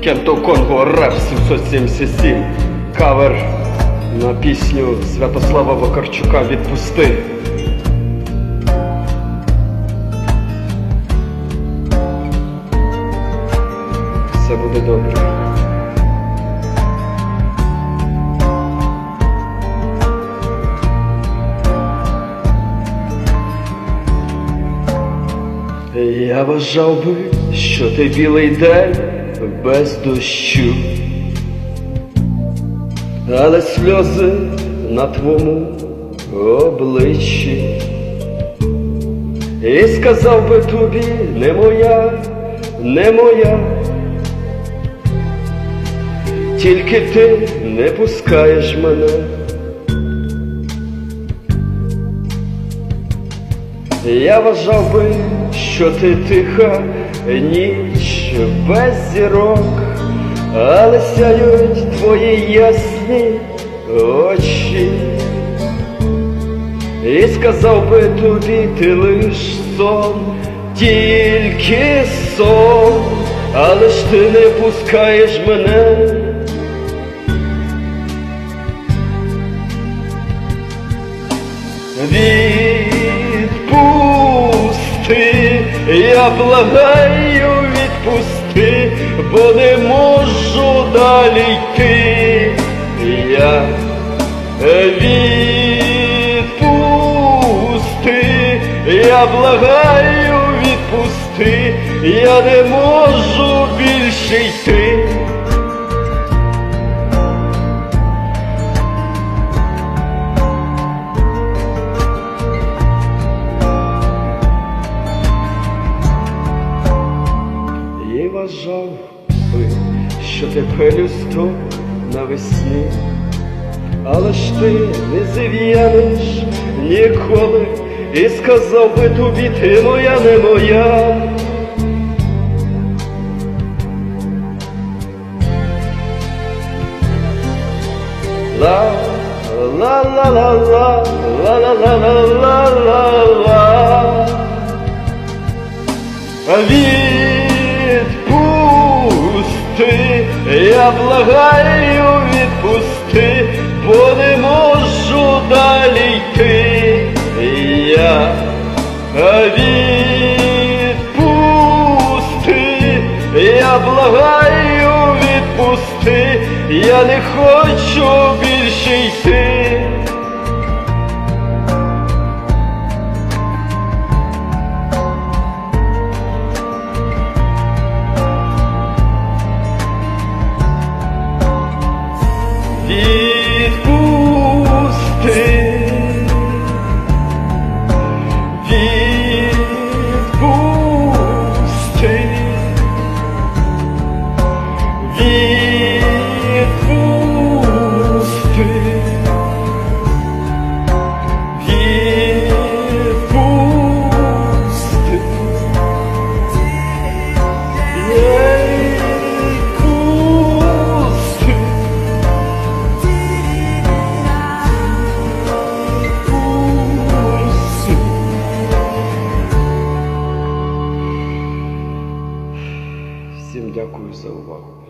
Кенто Конго Реп 777. Кавер на пісню Святослава Вакарчука Відпусти. Все буде добре. Я вважав би, що ти білий день без дощу, але сльози на твоєму обличчі. І сказав би тобі, не моя, не моя, тільки ти не пускаєш мене. Я вважав би, що ти тиха ніч без зірок, але сяють твої ясні очі. І сказав би тобі ти лиш сон, тільки сон, але ж ти не пускаєш мене. Я благаю, відпусти, бо не можу далі йти. Я відпусти, я благаю, відпусти, я не можу більше йти. І вважав би, що ти пелюсток навесні, але ж ти не зів'янеш ніколи, і сказав би тобі, ти моя, не моя. Ла, ла, ла, ла, ла, ла, ла, ла, ла, ла, ла, ла. Я благаю, відпусти, бо не можу далі йти. Я відпусти, я благаю, відпусти, я не хочу більше йти. Дякую за увагу.